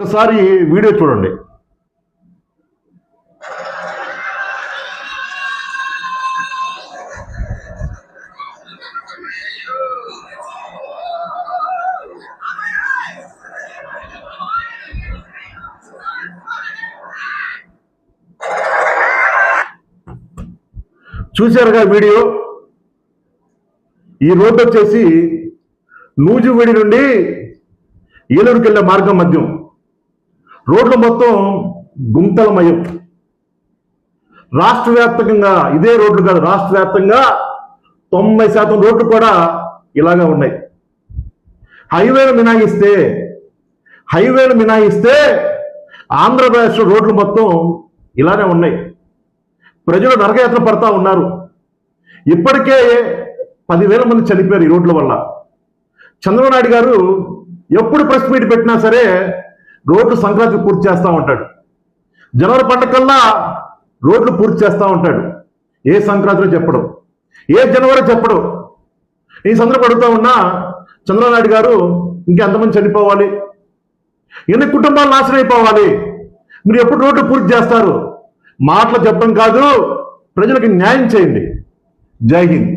ఒకసారి వీడియో చూడండి. చూశారుగా వీడియో? ఈ రోడ్డు వచ్చేసి నూజివీడి నుండి ఏలూరుకి వెళ్ళే మార్గం మధ్యం. రోడ్లు మొత్తం గుంతలమయం. రాష్ట్ర వ్యాప్తంగా ఇదే రోడ్లు కాదు రాష్ట్ర వ్యాప్తంగా తొంభై శాతం రోడ్లు కూడా ఇలాగా ఉన్నాయి. హైవేలు మినాయిస్తే హైవేలు మినాయిస్తే ఆంధ్రప్రదేశ్లో రోడ్లు మొత్తం ఇలానే ఉన్నాయి. ప్రజలు నరకయాత్ర పడతా ఉన్నారు. ఇప్పటికే పదివేల మంది చనిపోయారు ఈ రోడ్ల వల్ల. చంద్రబాబు నాయుడు గారు ఎప్పుడు ప్రెస్ మీట్ పెట్టినా సరే రోడ్లు సంక్రాంతి పూర్తి చేస్తూ ఉంటాడు. జనవరి పండగల్లా రోడ్లు పూర్తి చేస్తూ ఉంటాడు. ఏ సంక్రాంతిలో చెప్పడం. ఏ జనవరి చెప్పడం. ఈ సందర్భం అడుగుతా ఉన్నా చంద్రబాబు నాయుడు గారు ఇంకెంతమంది చనిపోవాలి? ఎన్ని కుటుంబాలు నాశనం అయిపోవాలి? మీరు ఎప్పుడు రోడ్లు పూర్తి చేస్తారు? మాటలు చెప్పడం కాదు ప్రజలకు న్యాయం చేయండి. జై హింద్.